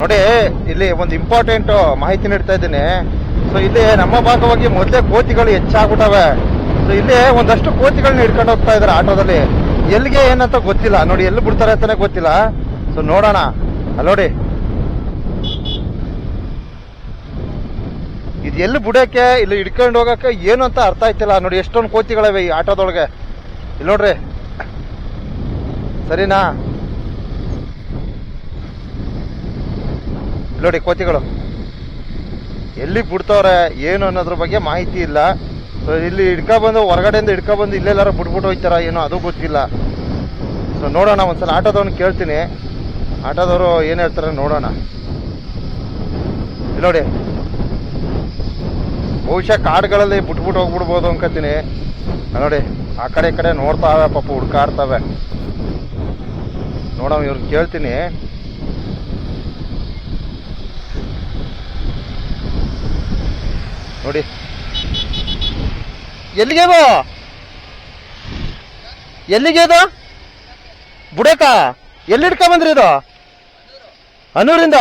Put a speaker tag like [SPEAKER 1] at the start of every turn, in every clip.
[SPEAKER 1] ನೋಡಿ, ಇಲ್ಲಿ ಒಂದು ಇಂಪಾರ್ಟೆಂಟ್ ಮಾಹಿತಿ ನೀಡ್ತಾ ಇದ್ದೀನಿ. ಸೊ ಇಲ್ಲಿ ನಮ್ಮ ಭಾಗವಾಗಿ ಮೊದಲೇ ಕೋತಿಗಳು ಹೆಚ್ಚಾಗ್ಬಿಟ್ಟವೆ. ಸೊ ಇಲ್ಲಿ ಒಂದಷ್ಟು ಕೋತಿಗಳನ್ನ ಹಿಡ್ಕೊಂಡು ಹೋಗ್ತಾ ಇದಾರೆ ಆಟೋದಲ್ಲಿ. ಎಲ್ಲಿಗೆ ಏನಂತ ಗೊತ್ತಿಲ್ಲ. ನೋಡಿ, ಎಲ್ಲಿ ಬಿಡ್ತಾರೆ ಅಂತಾನೆ ಗೊತ್ತಿಲ್ಲ. ಸೊ ನೋಡೋಣ. ನೋಡಿ. ಇದು ಎಲ್ಲಿ ಬಿಡೋಕೆ, ಇಲ್ಲಿ ಹಿಡ್ಕೊಂಡು ಹೋಗಕ್ಕೆ ಏನು ಅಂತ ಅರ್ಥ ಆಯ್ತಿಲ್ಲ. ನೋಡಿ, ಎಷ್ಟೊಂದು ಕೋತಿಗಳವೆ ಈ ಆಟೋದೊಳಗೆ. ಇಲ್ಲಿ ನೋಡ್ರಿ. ಸರಿನಾ? ನೋಡಿ ಕೋತಿಗಳು. ಎಲ್ಲಿ ಬಿಡ್ತವ್ರೆ, ಏನು ಅನ್ನೋದ್ರ ಬಗ್ಗೆ ಮಾಹಿತಿ ಇಲ್ಲ. ಸೊ ಇಲ್ಲಿ ಹಿಡ್ಕೊ ಬಂದು, ಹೊರಗಡೆಯಿಂದ ಹಿಡ್ಕೊ ಬಂದು ಇಲ್ಲೆಲ್ಲಾರ ಬಿಟ್ಬಿಟ್ಟು ಹೋಗ್ತಾರ ಏನೋ ಅದು ಗೊತ್ತಿಲ್ಲ. ಸೊ ನೋಡೋಣ, ಒಂದ್ಸಲ ಆಟೋದವ್ನು ಕೇಳ್ತೀನಿ. ಆಟೋದವರು ಏನು ಹೇಳ್ತಾರೆ ನೋಡೋಣ. ನೋಡಿ. ಬಹುಶಃ ಕಾಡುಗಳಲ್ಲಿ ಬಿಟ್ಬಿಟ್ಟು ಹೋಗ್ಬಿಡ್ಬೋದು ಅನ್ಕೋತೀನಿ. ನೋಡಿ, ಆ ಕಡೆ ಈ ಕಡೆ ನೋಡ್ತಾವೆ ಪಾಪ ಹುಡ್ಕಾಡ್ತವೆ. ನೋಡೋಣ ಇವ್ರಿಗೆ ಕೇಳ್ತೀನಿ. ನೋಡಿ. ಎಲ್ಲಿಗೆ ಬಾ ಎಲ್ಲಿಗೆ ಇದು? ಬುಡಕ? ಎಲ್ಲಿ ಬಂದ್ರಿ ಇದು? ಅನೂರಿಂದ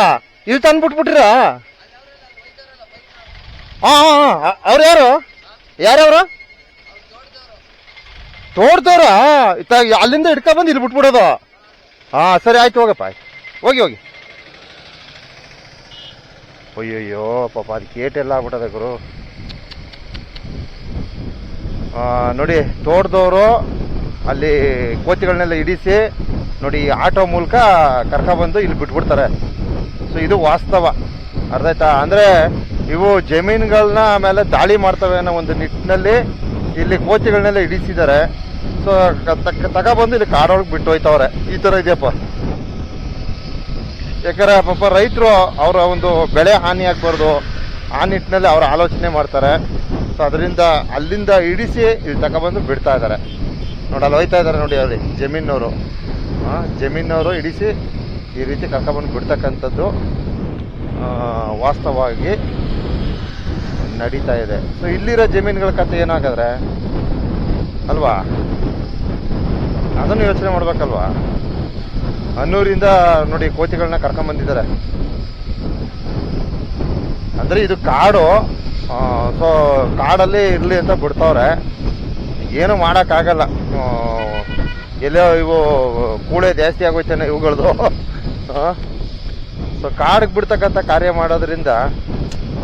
[SPEAKER 1] ಇಲ್ಲಿ ತಂದ್ಬಿಟ್ಬಿಟ್ರ ಹಾ ಹಾ ಅವ್ರು ಯಾರು? ಯಾರ್ಯಾರು? ತೋಡ್ದವ್ರ ಅಲ್ಲಿಂದ ಹಿಡ್ಕೊ ಬಂದು ಇಲ್ಲಿ ಬಿಟ್ಬಿಡೋದು. ಹಾ ಸರಿ, ಆಯ್ತು, ಹೋಗಪ್ಪ ಹೋಗಿ ಹೋಗಿ. ಅಯ್ಯಯ್ಯೋ, ಪಾಪ, ಅದು ಕೇಟೆಲ್ಲ ಆಗ್ಬಿಟ್ಟದೆ ಗುರು. ನೋಡಿ, ತೋಟದವರು ಅಲ್ಲಿ ಕೋತಿಗಳನ್ನೆಲ್ಲ ಇಡಿಸಿ, ನೋಡಿ, ಆಟೋ ಮೂಲಕ ಕರ್ಕೊಬಂದು ಇಲ್ಲಿ ಬಿಟ್ಬಿಡ್ತಾರೆ. ಸೊ ಇದು ವಾಸ್ತವ. ಅರ್ಧ ಆಯ್ತಾ? ಅಂದ್ರೆ, ಇವು ಜಮೀನುಗಳನ್ನ ಆಮೇಲೆ ದಾಳಿ ಮಾಡ್ತವೆ ಅನ್ನೋ ಒಂದು ನಿಟ್ಟಿನಲ್ಲಿ ಇಲ್ಲಿ ಕೋತಿಗಳನ್ನೆಲ್ಲ ಇಡಿಸಿದ್ದಾರೆ. ಸೊ ತಗೊಬಂದು ಇಲ್ಲಿ ಕಾಡೊಳಗೆ ಬಿಟ್ಟು ಹೋಯ್ತವ್ರೆ ಈ ತರ ಇದೆಯಪ್ಪ. ಯಾಕಂದ್ರೆ, ಪಾಪ ರೈತರು ಅವರ ಒಂದು ಬೆಳೆ ಹಾನಿ ಆಗ್ಬಾರ್ದು ಆ ನಿಟ್ಟಿನಲ್ಲಿ ಅವರು ಆಲೋಚನೆ ಮಾಡ್ತಾರೆ. ಸೊ ಅದರಿಂದ ಅಲ್ಲಿಂದ ಇಡಿಸಿ ಇಲ್ಲಿ ತಗೊಬಂದು ಬಿಡ್ತಾ ಇದ್ದಾರೆ. ನೋಡಿ, ಅಲ್ಲಿ ಹೋಯ್ತಾ ಇದ್ದಾರೆ ನೋಡಿ ಅವ್ರಿ ಜಮೀನವರು. ಜಮೀನವರು ಇಡಿಸಿ ಈ ರೀತಿ ಕರ್ಕೊಬಂದು ಬಿಡ್ತಕ್ಕಂಥದ್ದು ವಾಸ್ತವವಾಗಿ ನಡೀತಾ ಇದೆ. ಸೊ ಇಲ್ಲಿರೋ ಜಮೀನುಗಳ ಕತೆ ಏನಾಗಾದ್ರೆ, ಅಲ್ವಾ? ಅದನ್ನು ಯೋಚನೆ ಮಾಡ್ಬೇಕಲ್ವಾ? ಹನ್ನೂರಿಂದ ನೋಡಿ ಕೋತಿಗಳನ್ನ ಕರ್ಕೊಂಬಂದಿದ್ದಾರೆ ಅಂದ್ರೆ ಇದು ಕಾಡು ಸೊ ಕಾಡಲ್ಲಿ ಇರಲಿ ಅಂತ ಬಿಡ್ತವ್ರೆ. ಏನು ಮಾಡೋಕ್ಕಾಗಲ್ಲ. ಎಲ್ಲೋ ಇವು ಕೂಳೆ ಜಾಸ್ತಿ ಆಗೋಯ್ತಾನೆ ಇವುಗಳದು. ಸೊ ಕಾಡಿಗೆ ಬಿಡ್ತಕ್ಕಂಥ ಕಾರ್ಯ ಮಾಡೋದ್ರಿಂದ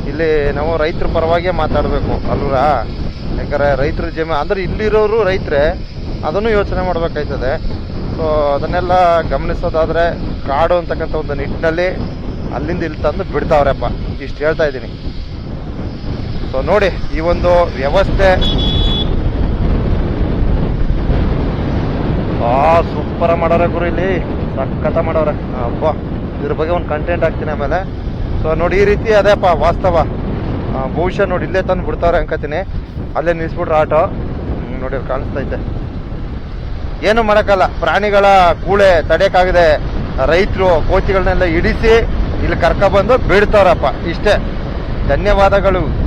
[SPEAKER 1] ಇಲ್ಲಿ ನಾವು ರೈತರ ಪರವಾಗಿ ಮಾತಾಡಬೇಕು. ಅಲ್ವಾ ಯಾಕಂದರೆ ರೈತರ ಜಮೆ, ಅಂದರೆ ಇಲ್ಲಿರೋರು ರೈತರೇ, ಅದನ್ನು ಯೋಚನೆ ಮಾಡಬೇಕಾಯ್ತದೆ. ಸೊ ಅದನ್ನೆಲ್ಲ ಗಮನಿಸೋದಾದರೆ ಕಾಡು ಅಂತಕ್ಕಂಥ ಒಂದು ನಿಟ್ಟಿನಲ್ಲಿ ಅಲ್ಲಿಂದ ಇಲ್ಲಿ ತಂದು ಬಿಡ್ತಾವ್ರಪ್ಪ ಇಷ್ಟು ಹೇಳ್ತಾ ಇದ್ದೀನಿ. ಸೊ ನೋಡಿ, ಈ ಒಂದು ವ್ಯವಸ್ಥೆ. ಆ, ಸೂಪರ ಮಾಡೋರ ಗುರು ಇಲ್ಲಿ. ಸಖತ್ತ ಮಾಡೋರೆ. ಅಪ್ಪ ಇದ್ರ ಬಗ್ಗೆ ಒಂದು ಕಂಟೆಂಟ್ ಹಾಕ್ತೀನಿ ಆಮೇಲೆ. ಸೊ ನೋಡಿ, ಈ ರೀತಿ ಅದೇಪ್ಪ ವಾಸ್ತವ. ಬಹುಶಃ ನೋಡಿ, ಇಲ್ಲೇ ತಂದು ಬಿಡ್ತಾವ್ರೆ ಅನ್ಕೋತೀನಿ. ಅಲ್ಲೇ ನಿಲ್ಸ್ಬಿಟ್ರೆ ಆಟೋ. ನೋಡಿ ಕಾಣಿಸ್ತಾ ಕಾಣಿಸ್ತೈತೆ ಏನು ಮಾಡೋಕ್ಕಲ್ಲ. ಪ್ರಾಣಿಗಳ ಕೂಳೆ ತಡೆಯಕ್ಕಾಗದೆ ರೈತರು ಕೋಚಿಗಳನ್ನೆಲ್ಲ ಇಡಿಸಿ ಇಲ್ಲಿ ಕರ್ಕೊಬಂದು ಬಿಡ್ತಾರಪ್ಪ ಇಷ್ಟೇ. ಧನ್ಯವಾದಗಳು.